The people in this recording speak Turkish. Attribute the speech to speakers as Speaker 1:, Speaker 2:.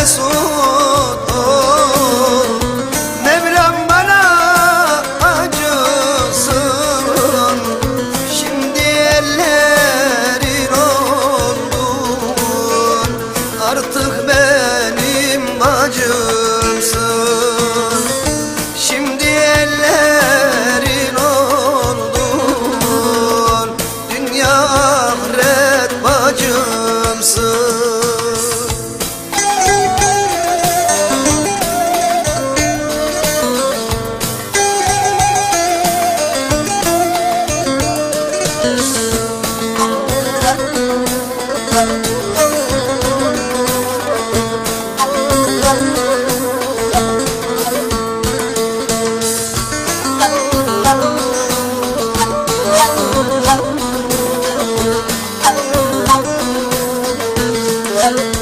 Speaker 1: mesut ol Mevlam bana acısın. Şimdi ellerin oldun Artık benim acımsın. Şimdi ellerin oldun Dünya ahiret love.